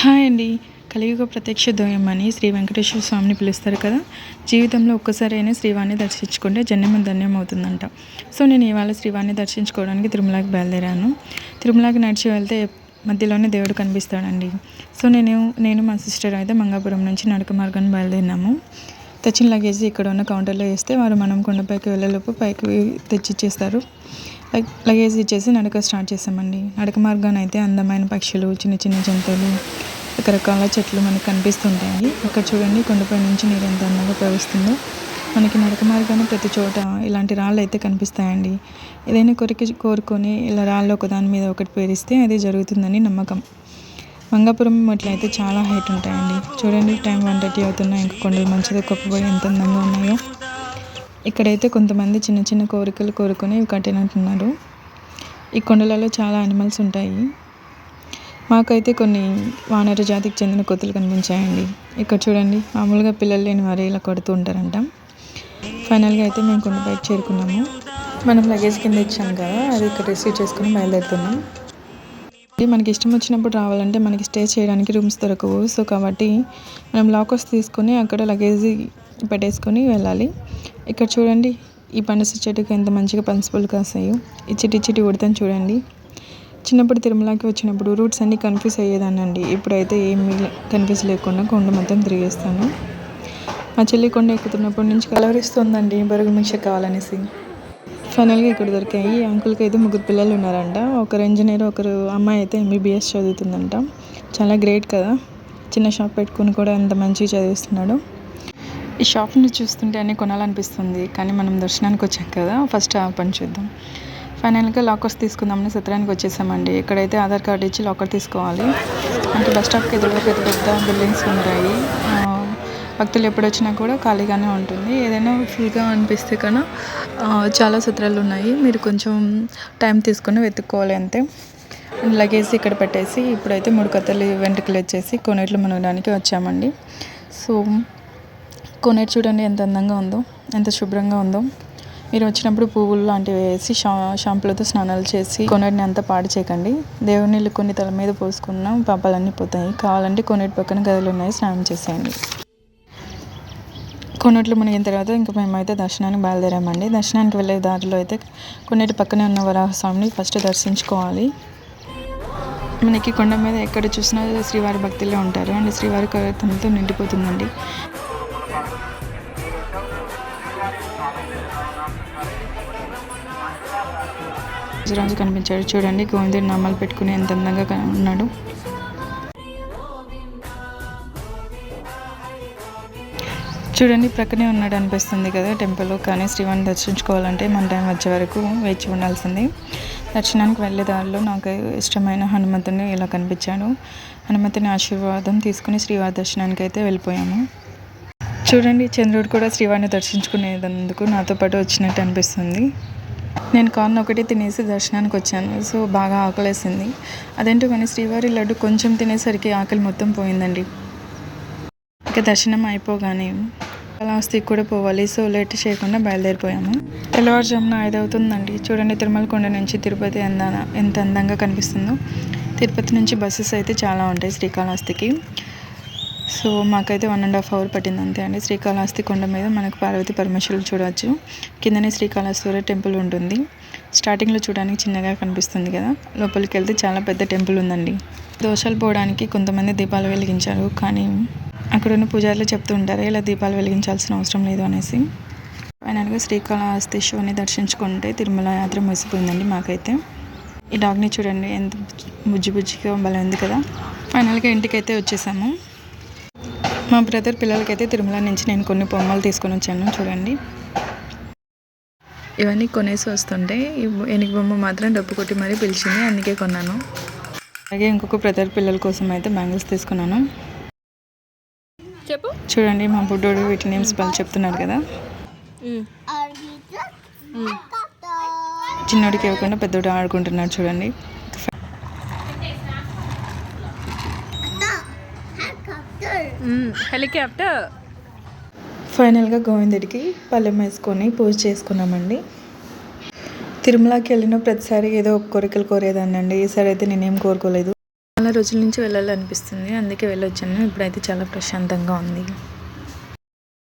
Hi అండి. కలియుగ ప్రత్యక్ష ద్వయం అని శ్రీ వెంకటేశ్వర స్వామిని పిలుస్తారు కదా? జీవితంలో ఒక్కసారైనా శ్రీవాణ్ణి దర్శించుకుంటే జన్మ ధన్యం అవుతుందంట. సో నేను ఇవాళ శ్రీవాణ్ణి దర్శించుకోవడానికి తిరుమలకి బయలుదేరాను. తిరుమలకి నడిచి వెళ్తే మధ్యలోనే దేవుడు కనిపిస్తాడండి. సో నేను నేను మా సిస్టర్ అయితే మంగాపురం నుంచి నడక మార్గాన్ని బయలుదేరినాము. తెచ్చిన లగేజ్ ఇక్కడ ఉన్న కౌంటర్లో వేస్తే వారు మనం కొండపైకి వెళ్ళేలోపు పైకి తెచ్చిచ్చేస్తారు. లగేజ్ ఇచ్చేసి నడక స్టార్ట్ చేసామండి నడక మార్గాన్ని అయితే అందమైన పక్షులు చిన్న చిన్న జంతువులు రకరకాల చెట్లు మనకు కనిపిస్తుంటాయి అక్కడ చూడండి కొండపై నుంచి నీరు ఎంత అందంగా ప్రవహిస్తుందో. మనకి నడక మార్గాన్ని ప్రతి చోట ఇలాంటి రాళ్ళు అయితే కనిపిస్తాయండి. ఏదైనా కొరికి కోరుకొని ఇలా రాళ్ళు ఒకదాని మీద ఒకటి పేరిస్తే అది జరుగుతుందని నమ్మకం. మంగాపురం ఇట్లా అయితే చాలా హైట్ ఉంటాయండి. చూడండి టైం వన్ థర్టీ అవుతున్నాయి ఇంకా కొండలు మంచిగా కప్పుపోయి ఎంత అందంగా ఉన్నాయో. ఇక్కడైతే కొంతమంది చిన్న చిన్న కోరికలు కోరుకొని ఇవి కట్టినట్టున్నారు. ఈ కొండలలో చాలా యానిమల్స్ ఉంటాయి. మాకైతే కొన్ని వానర జాతికి చెందిన కొత్తులు కనిపించాయండి. ఇక్కడ చూడండి మామూలుగా పిల్లలు లేని వారు ఇలా కొడుతూ ఉంటారంట. ఫైనల్గా అయితే మేము కొండపైకి చేరుకున్నాము. మనం లగేజ్ కింద ఇచ్చాం కదా అది ఇక్కడ రిసీవ్ చేసుకుని బయలుదేరుతున్నాం. మనకి ఇష్టం వచ్చినప్పుడు రావాలంటే మనకి స్టే చేయడానికి రూమ్స్ దొరకవు. సో కాబట్టి మనం లాకర్స్ తీసుకొని అక్కడ లగేజ్ పెట్టేసుకొని వెళ్ళాలి. ఇక్కడ చూడండి ఈ పనస చెట్టుకి ఎంత మంచిగా పనసపళ్ళు కాస్తాయో ఇచ్చిటి ఇచ్చిటి ఉడతాను చూడండి. చిన్నప్పుడు తిరుమలకి వచ్చినప్పుడు రూట్స్ అన్నీ కన్ఫ్యూజ్ అయ్యేదానండి ఇప్పుడైతే ఏమీ కన్ఫ్యూజ్ లేకుండా కొండ మొత్తం తిరిగేస్తాను. మా చెల్లి కొండ ఎక్కుతున్నప్పటి నుంచి కలవరిస్తుందండి. బరుగు మిక్ష కావాలనేసి. ఫైనల్గా ఇక్కడ దొరికాయి. ఈ అంకుల్కి అయితే ముగ్గురు పిల్లలు ఉన్నారంట. ఒకరు ఇంజనీర్ ఒకరు అమ్మాయి అయితే ఎంబీబీఎస్ చదువుతుందంట. చాలా గ్రేట్ కదా. చిన్న షాప్ పెట్టుకుని కూడా ఎంత మంచిగా చదివిస్తున్నాడు. ఈ షాప్ని చూస్తుంటే అన్నీ కొనాలనిపిస్తుంది. కానీ మనం దర్శనానికి వచ్చాం కదా. ఫస్ట్ ఆ పని చూద్దాం. ఫైనల్గా లాకర్స్ తీసుకుందామని సత్రానికి వచ్చేసామండి. ఇక్కడైతే ఆధార్ కార్డు ఇచ్చి లాకర్ తీసుకోవాలి. అంటే బస్ స్టాప్కి ఎదురుగా పెద్ద పెద్ద బిల్డింగ్స్ ఉంటాయి. భక్తులు ఎప్పుడు వచ్చినా కూడా ఖాళీగానే ఉంటుంది. ఏదైనా ఫుల్గా అనిపిస్తే కన్నా చాలా సత్రాలు ఉన్నాయి. మీరు కొంచెం టైం తీసుకొని వెతుక్కోవాలి అంతే. లగేజ్ ఇక్కడ పెట్టేసి ఇప్పుడైతే మూడు కథలు వెంట్రుకలు వచ్చేసి కొనేట్లు మునగడానికి వచ్చామండి. సో కొనేటి చూడండి ఎంత అందంగా ఉందో ఎంత శుభ్రంగా ఉందో. మీరు వచ్చినప్పుడు పువ్వులు లాంటివి వేసి షా షాంపులతో స్నానాలు చేసి కొనేటిని అంతా పాడు చేయకండి. దేవుని నీళ్ళు కొన్ని తల మీద పోసుకున్న పాపాలన్నీ పోతాయి. కావాలంటే కొనేటి పక్కన గదులు ఉన్నాయి స్నానం చేసేయండి. కొన్నట్లు మునిగిన తర్వాత ఇంకా మేమైతే దర్శనానికి బయలుదేరామండి. దర్శనానికి వెళ్ళే దారిలో అయితే కొన్నిటి పక్కనే ఉన్న వరాహస్వామిని ఫస్ట్ దర్శించుకోవాలి. మనకి కొండ మీద ఎక్కడ చూసినా శ్రీవారి భక్తులే ఉంటారు. అండ్ శ్రీవారి కవితలతో నిండిపోతుందండి. రాజు కనిపించాడు. చూడండి గోవిందుడు నామాలు పెట్టుకుని ఎంత అందంగా ఉన్నాడు. చూడండి ప్రక్కనే ఉన్నాడు అనిపిస్తుంది కదా టెంపుల్. కానీ శ్రీవాణి దర్శించుకోవాలంటే మన టైం వచ్చే వరకు వేచి ఉండాల్సింది. దర్శనానికి వెళ్ళే దారిలో నాకు ఇష్టమైన హనుమంతుని ఇలా కనిపించాడు. హనుమంతుని ఆశీర్వాదం తీసుకుని శ్రీవారి దర్శనానికి అయితే వెళ్ళిపోయాము. చూడండి చంద్రుడు కూడా శ్రీవారిని దర్శించుకునేందుకు నాతో పాటు వచ్చినట్టు అనిపిస్తుంది. నేను కార్న్ ఒకటి తినేసి దర్శనానికి వచ్చాను. సో బాగా ఆకలేసింది. అదేంటో కానీ శ్రీవారి లడ్డు కొంచెం తినేసరికి ఆకలి మొత్తం పోయిందండి. ఇక దర్శనం అయిపోగానే కాళహస్తికి కూడా పోవాలి. సో లేట్ చేయకుండా బయలుదేరిపోయాము. తెల్లవారుజామున ఐదు చూడండి తిరుమల కొండ నుంచి తిరుపతి ఎంత ఎంత అందంగా కనిపిస్తుందో. తిరుపతి నుంచి బస్సెస్ అయితే చాలా ఉంటాయి శ్రీకాళహస్తికి. సో మాకైతే వన్ అండ్ హాఫ్ అవర్ పట్టింది అంతే అండి. శ్రీకాళహస్తి కొండ మీద మనకు పార్వతి పరమేశ్వరులు చూడవచ్చు కిందనే శ్రీకాళహస్తీశ్వర టెంపుల్ ఉంటుంది. స్టార్టింగ్లో చూడడానికి చిన్నగా కనిపిస్తుంది కదా. లోపలికి వెళ్తే చాలా పెద్ద టెంపుల్ ఉందండి. దోషాలు పోవడానికి కొంతమంది దీపాలు వెలిగించారు. కానీ అక్కడ ఉన్న పూజారులు చెప్తూ ఉంటారు ఇలా దీపాలు వెలిగించాల్సిన అవసరం లేదు అనేసి. ఫైనల్గా శ్రీకాళహస్తీశ్వరిని దర్శించుకుంటే తిరుమల యాత్ర ముగిసిపోయిందండి మాకైతే. ఈ డాగ్ని చూడండి ఎంత బుజ్జి బుజ్జిగా భలే ఉంది కదా. ఫైనల్గా ఇంటికైతే వచ్చేసాము. మా బ్రదర్ పిల్లలకైతే తిరుమల నుంచి నేను కొన్ని బొమ్మలు తీసుకొని వచ్చాను చూడండి. ఇవన్నీ కొనేసి వస్తుంటే ఈ ఎనిగి బొమ్మ మాత్రం డబ్బు కొట్టి మరీ పిలిచింది అందుకే కొన్నాను. అలాగే ఇంకొక బ్రదర్ పిల్లల కోసం అయితే బ్యాంగిల్స్ తీసుకున్నాను. చెప్పు. చూడండి మా బుడ్డోడు వీటి నేమ్స్ వాళ్ళు చెప్తున్నాడు కదా. చిన్నోడికి ఇవ్వకుండా పెద్దోడు ఆడుకుంటున్నాడు చూడండి. హెలికాప్టర్. ఫైనల్గా గోవిందుడికి పళ్ళెం వేసుకొని పూజ చేసుకున్నామండి. తిరుమలకి వెళ్ళిన ప్రతిసారి ఏదో ఒక కోరికలు కోరేదాన్ని అండి ఈసారి అయితే నేనేం కోరుకోలేదు. చాలా రోజుల నుంచి వెళ్ళాలనిపిస్తుంది. అందుకే వెళ్ళొచ్చాను. ఇప్పుడైతే చాలా ప్రశాంతంగా ఉంది.